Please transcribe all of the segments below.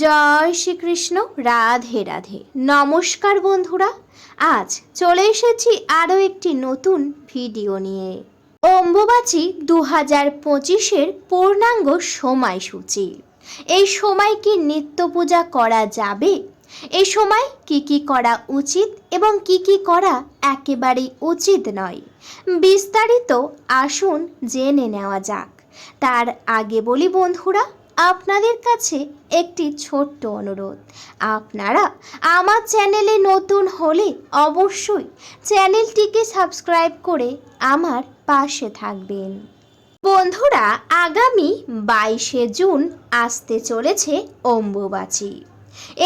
জয় শ্রীকৃষ্ণ, রাধে রাধে। নমস্কার বন্ধুরা, আজ চলে এসেছি আরও একটি নতুন ভিডিও নিয়ে। অম্বুবাচী দু হাজার পঁচিশের পূর্ণাঙ্গ সময়সূচি। এই সময় কি নিত্য পূজা করা যাবে? এই সময় কি কি করা উচিত এবং কি কি করা একেবারেই উচিত নয়? বিস্তারিত আসুন জেনে নেওয়া যাক। তার আগে বলি বন্ধুরা আপনাদের কাছে একটি ছোট্ট অনুরোধ। আপনারা আমার চ্যানেলে নতুন হলে অবশ্যই চ্যানেলটিকে সাবস্ক্রাইব করে আমার পাশে থাকবেন। বন্ধুরা, আগামী বাইশে জুন আসতে চলেছে অম্বুবাচী।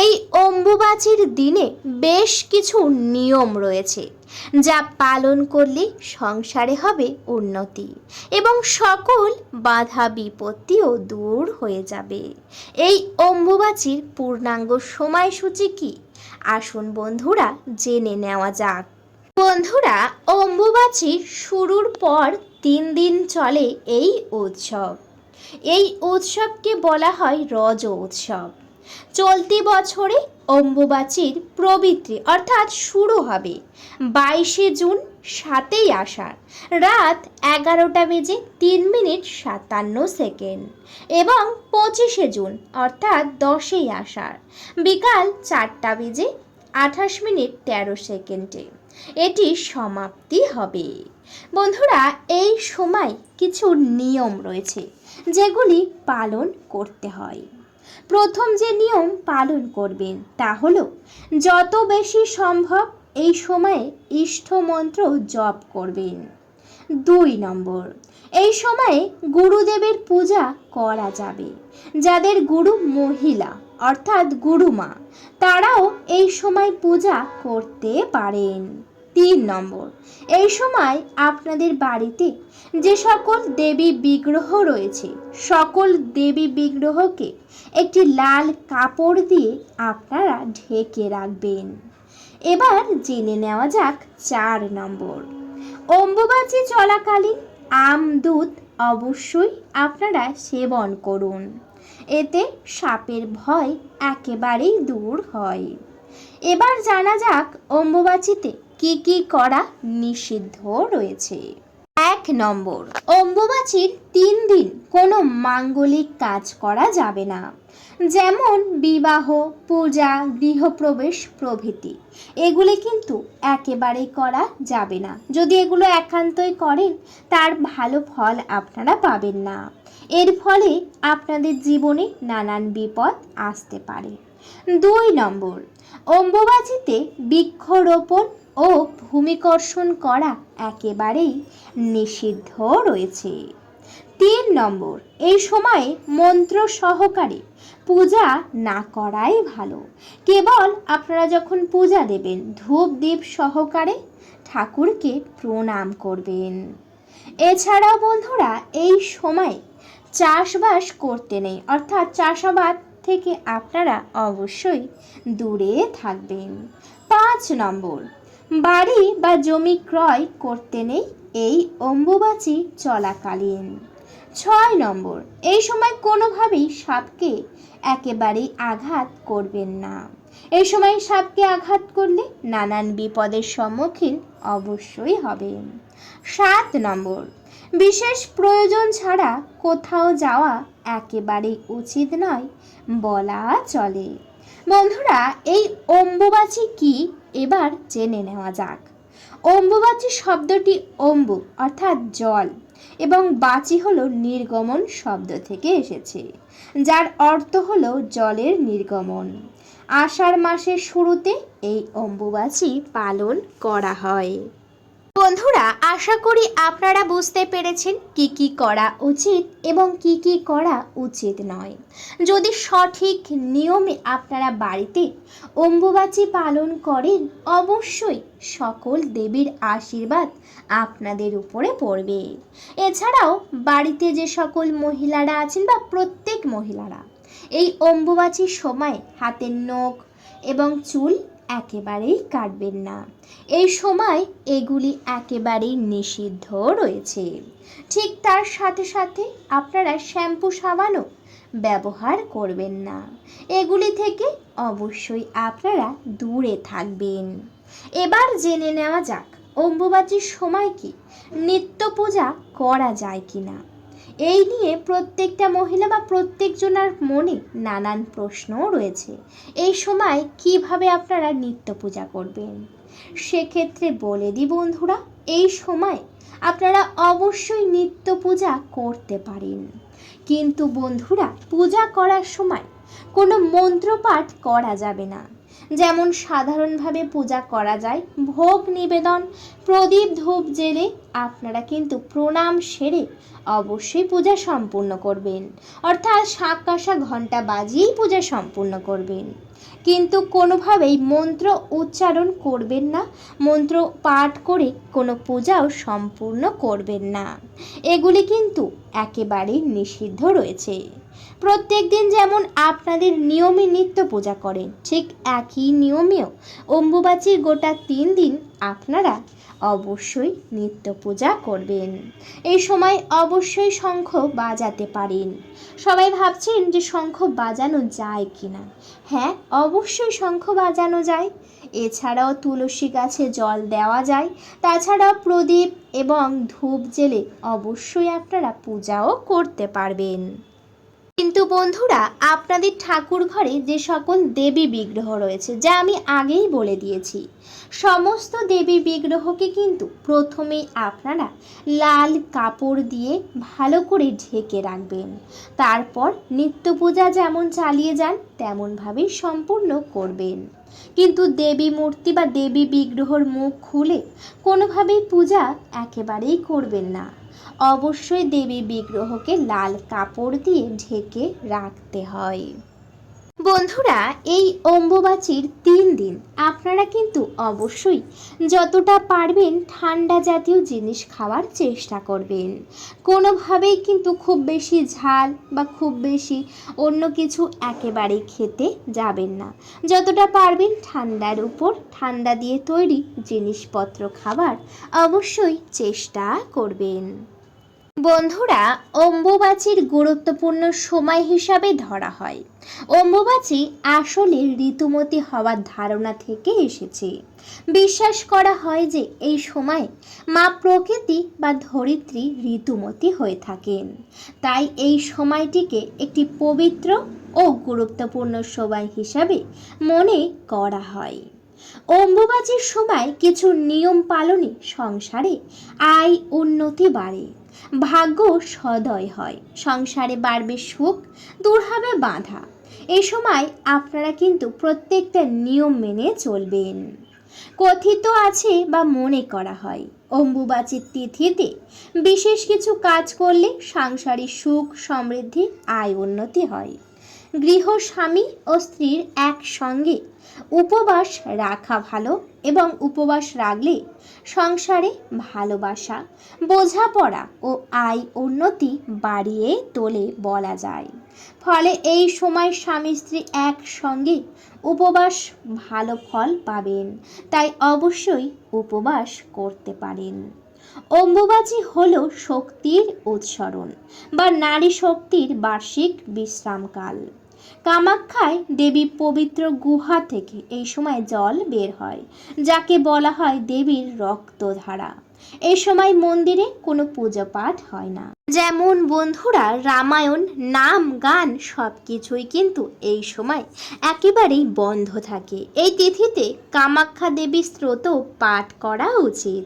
এই অম্বুবাচীর দিনে বেশ কিছু নিয়ম রয়েছে, যা পালন করলে সংসারে হবে উন্নতি এবং সকল বাধা বিপত্তিও দূর হয়ে যাবে। এই অম্বুবাচীর পূর্ণাঙ্গ সময়সূচি কি? আসুন বন্ধুরা জেনে নেওয়া যাক। বন্ধুরা অম্বুবাচী শুরুর পর তিন দিন চলে এই উৎসব। এই উৎসবকে বলা হয় রজ উৎসব। চলতি বছরে অম্বুবাচীর প্রবৃত্তি অর্থাৎ শুরু হবে বাইশে জুন সাতই আষাঢ়, রাত এগারোটা বেজে তিন মিনিট সাতান্ন সেকেন্ড এবং পঁচিশে জুন অর্থাৎ দশই আষাঢ়, বিকাল চারটা বেজে আঠাশ মিনিট তেরো সেকেন্ডে। এটি সমাপ্তি হবে। বন্ধুরা, এই সময় কিছু নিয়ম রয়েছে যেগুলি পালন করতে হয়। প্রথম যে নিয়ম পালন করবেন তা হলো, যত বেশি সম্ভব এই সময়ে ইষ্ট মন্ত্র জপ করবেন। দুই নম্বর, এই সময়ে গুরুদেবের পূজা করা যাবে। যাদের গুরু মহিলা, অর্থাৎ গুরুমা, তারাও এই সময় পূজা করতে পারেন। তিন নম্বর। এই সময় আপনাদের বাড়িতে যে সকল দেবী বিগ্রহ রয়েছে, সকল দেবী বিগ্রহকে একটি লাল কাপড় দিয়ে আপনারা ঢেকে রাখবেন। এবার জেনে নেওয়া যাক চার নম্বর। অম্বুবাচী চলাকালীন আম দুধ অবশ্যই আপনারা সেবন করুন। এতে সাপের ভয় একেবারেই দূর হয়। এবার জানা যাক অম্বুবাচীতে কি কি করা নিষিদ্ধ রয়েছে? এক নম্বর, অম্বুবাচীর তিন দিন কোনো মাঙ্গলিক কাজ করা যাবে না। যেমন বিবাহ, পূজা, গৃহপ্রবেশ প্রভৃতি। এগুলি কিন্তু একেবারেই করা যাবে না। যদি এগুলো একান্তই করেন, তার ভালো ফল আপনারা পাবেন না। এর ফলে আপনাদের জীবনে নানান বিপদ আসতে পারে। দুই নম্বর, অম্বুবাচীতে বৃক্ষরোপণ ও ভূমিকর্ষণ করা একেবারেই নিষিদ্ধ রয়েছে। তিন নম্বর, এই সময়ে মন্ত্র সহকারে পূজা না করাই ভালো। কেবল আপনারা যখন পূজা দেবেন, ধূপ দীপ সহকারে ঠাকুরকে প্রণাম করবেন। এছাড়াও বন্ধুরা, এই সময় চাষবাস করতে নেই, অর্থাৎ চাষাবাদ থেকে আপনারা অবশ্যই দূরে থাকবেন। পাঁচ নম্বর বাড়ি বা জমি ক্রয় করতে নেই এই অম্বুবাচী চলাকালীন। ছয় নম্বর, এই সময় কোনোভাবেই সাপকে একেবারেই আঘাত করবেন না। এই সময় সাপকে আঘাত করলে নানান বিপদের সম্মুখীন অবশ্যই হবেন। সাত নম্বর, বিশেষ প্রয়োজন ছাড়া কোথাও যাওয়া একেবারেই উচিত নয়, বলা চলে। বন্ধুরা, এই অম্বুবাচী কি এবার জেনে নেওয়া যাক। অম্বুবাচী শব্দটি অম্বু, অর্থাৎ জল, এবং বাচি হলো নির্গমন শব্দ থেকে এসেছে, যার অর্থ হলো জলের নির্গমন। আষাঢ় মাসের শুরুতে এই অম্বুবাচী পালন করা হয়। বন্ধুরা, আশা করি আপনারা বুঝতে পেরেছেন কি কি করা উচিত এবং কি কি করা উচিত নয়। যদি সঠিক নিয়মে আপনারা বাড়িতে অম্বুবাচী পালন করেন, অবশ্যই সকল দেবীর আশীর্বাদ আপনাদের উপরে পড়বে। এছাড়াও বাড়িতে যে সকল মহিলারা আছেন বা প্রত্যেক মহিলারা, এই অম্বুবাচীর সময় হাতের নখ এবং চুল একেবারেই কাটবেন না। এই সময় এগুলি একেবারেই নিষিদ্ধ রয়েছে। ঠিক তার সাথে সাথে আপনারা শ্যাম্পু সাবানও ব্যবহার করবেন না। এগুলি থেকে অবশ্যই আপনারা দূরে থাকবেন। এবার জেনে নেওয়া যাক, অম্বুবাচীর সময় কি? নিত্য পূজা করা যায় কি না এই নিয়ে প্রত্যেকটা মহিলা বা প্রত্যেকজনার মনে নানান প্রশ্নও রয়েছে। এই সময় কীভাবে আপনারা নিত্য পূজা করবেন? সেক্ষেত্রে বলে দিই বন্ধুরা, এই সময় আপনারা অবশ্যই নিত্য পূজা করতে পারেন। কিন্তু বন্ধুরা, পূজা করার সময় কোনো মন্ত্রপাঠ করা যাবে না। যেমন সাধারণভাবে পূজা করা যায়, ভোগ নিবেদন, প্রদীপ ধূপ জেলে আপনারা কিন্তু প্রণাম সেরে অবশ্যই পূজা সম্পূর্ণ করবেন। অর্থাৎ শাক কাঁসা ঘণ্টা বাজিয়েই পূজা সম্পূর্ণ করবেন। কিন্তু কোনোভাবেই মন্ত্র উচ্চারণ করবেন না, মন্ত্র পাঠ করে কোনো পূজাও সম্পূর্ণ করবেন না। এগুলি কিন্তু একেবারেই নিষিদ্ধ রয়েছে। প্রত্যেক দিন যেমন আপনাদের নিয়মে নিত্য পূজা করেন, ঠিক একই নিয়মেও অম্বুবাচীর গোটা তিন দিন আপনারা অবশ্যই নিত্য পূজা করবেন। এই সময় অবশ্যই শঙ্খ বাজাতে পারেন। সবাই ভাবছেন যে শঙ্খ বাজানো যায় কিনা? হ্যাঁ অবশ্যই শঙ্খ বাজানো যায়। এছাড়াও তুলসী গাছে জল দেওয়া যায়। তাছাড়াও প্রদীপ এবং ধূপ জেলে অবশ্যই আপনারা পূজাও করতে পারবেন। কিন্তু বন্ধুরা, আপনাদের ঠাকুর ঘরে যে সকল দেবী বিগ্রহ রয়েছে, যা আমি আগেই বলে দিয়েছি, সমস্ত দেবী বিগ্রহকে কিন্তু প্রথমেই আপনারা লাল কাপড় দিয়ে ভালো করে ঢেকে রাখবেন। তারপর নিত্য পূজা যেমন চালিয়ে যান, তেমনভাবেই সম্পূর্ণ করবেন। কিন্তু দেবী মূর্তি বা দেবী বিগ্রহর মুখ খুলে কোনোভাবেই পূজা একেবারেই করবেন না। অবশ্যই দেবী বিগ্রহকে লাল কাপড় দিয়ে ঢেকে রাখতে হয়। বন্ধুরা, এই অম্বুবাচীর তিন দিন আপনারা কিন্তু অবশ্যই যতটা পারবেন ঠান্ডা জাতীয় জিনিস খাওয়ার চেষ্টা করবেন। কোনোভাবেই কিন্তু খুব বেশি ঝাল বা খুব বেশি অন্য কিছু একেবারে খেতে যাবেন না। যতটা পারবেন ঠান্ডার উপর ঠান্ডা দিয়ে তৈরি জিনিসপত্র খাবার অবশ্যই চেষ্টা করবেন। বন্ধুরা, অম্বুবাচীর গুরুত্বপূর্ণ সময় হিসাবে ধরা হয়। অম্বুবাচী আসলে ঋতুমতি হওয়ার ধারণা থেকে এসেছে। বিশ্বাস করা হয় যে এই সময় মা প্রকৃতি বা ধরিত্রী ঋতুমতি হয়ে থাকেন। তাই এই সময়টিকে একটি পবিত্র ও গুরুত্বপূর্ণ সময় হিসাবে মনে করা হয়। অম্বুবাচীর সময় কিছু নিয়ম পালনে সংসারে আয় উন্নতি বাড়ে। ভাগ্য সদয় হয়। সংসারে বাড়বে সুখ, দূর হবে বাধা। এই সময় আপনারা কিন্তু প্রত্যেকটা নিয়ম মেনে চলবেন। কথিত আছে বা মনে করা হয়, অম্বুবাচীর তিথিতে বিশেষ কিছু কাজ করলে সাংসারিক সুখ, সমৃদ্ধি, আয় উন্নতি হয়। গৃহ স্বামী ও স্ত্রীর একসঙ্গে উপবাস রাখা ভালো এবং উপবাস রাখলে সংসারে ভালোবাসা, বোঝাপড়া ও আয় উন্নতি বাড়িয়ে তোলে বলা যায়। ফলে এই সময় স্বামী স্ত্রী একসঙ্গে উপবাস ভালো ফল পাবেন, তাই অবশ্যই উপবাস করতে পারেন। অম্বুবাচী হল শক্তির উৎসরণ বা নারী শক্তির বার্ষিক বিশ্রামকাল। কামাখ্যায় দেবী পবিত্র গুহা থেকে এই সময় জল বের হয়, যাকে বলা হয় দেবীর রক্তধারা। এই সময় মন্দিরে কোনো পূজা পাঠ হয় না। যেমন বন্ধুরা, রামায়ণ, নাম, গান সব কিছুই কিন্তু এই সময় একেবারেই বন্ধ থাকে। এই তিথিতে কামাখ্যা দেবী স্রোত পাঠ করা উচিত।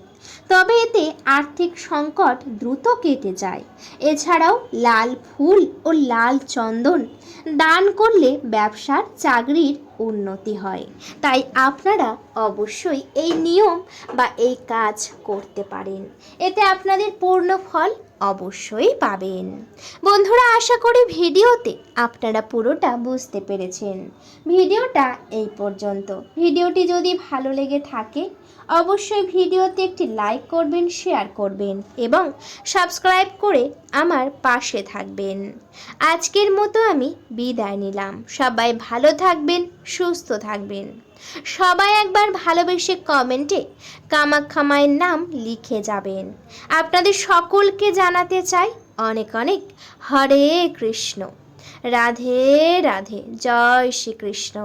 তবে এতে আর্থিক সংকট দ্রুত কেটে যায়। এছাড়াও লাল ফুল ও লাল চন্দন দান করলে ব্যবসার চাকরির উন্নতি হয়। তাই আপনারা অবশ্যই এই নিয়ম বা এই কাজ করতে পারেন। এতে আপনাদের পূর্ণ ফল অবশ্যই পাবেন। বন্ধুরা, আশা করি ভিডিওতে আপনারা পুরোটা বুঝতে পেরেছেন। ভিডিওটা এই পর্যন্ত। ভিডিওটি যদি ভালো লেগে থাকে, অবশ্যই ভিডিওতে একটি লাইক করবেন, শেয়ার করবেন এবং সাবস্ক্রাইব করে আমার পাশে থাকবেন। আজকের মতো আমি বিদায় নিলাম। সবাই ভালো থাকবেন, সুস্থ থাকবেন। সবাই একবার ভালোবেসে কমেন্টে কামাখ্যা মায়ের নাম লিখে যাবেন। আপনাদের সকলকে জানাতে চাই অনেক অনেক হরে কৃষ্ণ। রাধে রাধে, জয় শ্রীকৃষ্ণ।